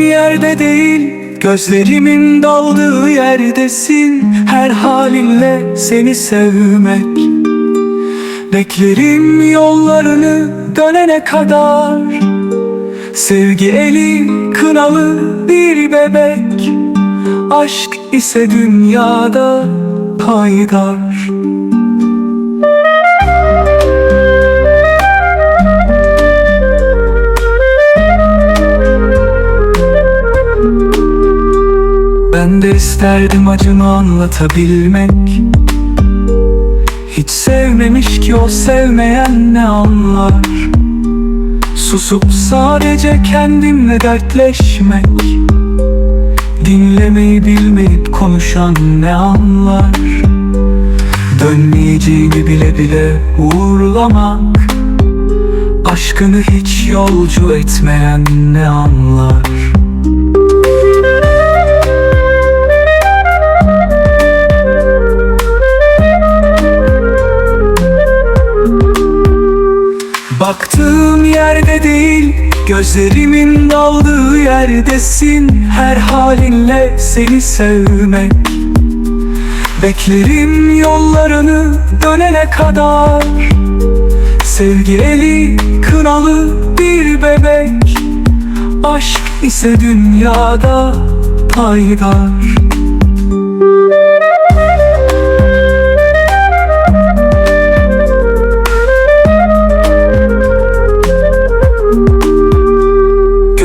yerde değil Gözlerimin daldığı yerdesin. Her halinle seni sevmek. Beklerim yollarını dönene kadar. Sevgi eli kınalı bir bebek. Aşk ise dünyada paydar Ben de isterdim acımı anlatabilmek. Hiç sevmemiş ki o sevmeyen ne anlar? Susup sadece kendimle dertleşmek. Dinlemeyi bilmeyip konuşan ne anlar? Dönmeyeceğini bile bile uğurlamak. Aşkını hiç yolcu etmeyen ne anlar Baktığım yerde değil Gözlerimin daldığı yerdesin. Her halinle seni sevmek. Beklerim yollarını dönene kadar. Sevgi eli kınalı bir bebek. Aşk ise dünyada paydar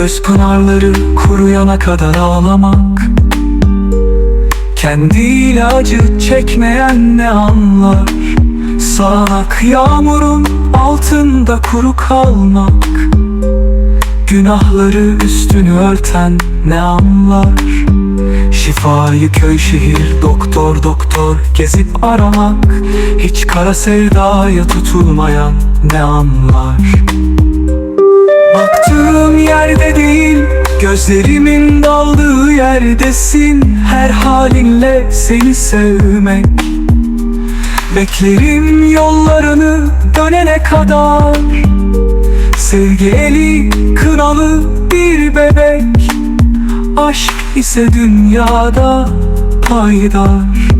Göz pınarları kuruyana kadar ağlamak. Kendi acı çekmeyen ne anlar? Sağanak yağmurun altında kuru kalmak. Günahları üstünü örten ne anlar? Şifayı köy şehir doktor doktor gezip aramak. Hiç kara sevdaya tutulmayan ne anlar yerde değil. Gözlerimin daldığı yerdesin. Her halinle seni sevmek. Beklerim yollarını dönene kadar. Sevgi eli kınalı bir bebek. Aşk ise dünyada paydar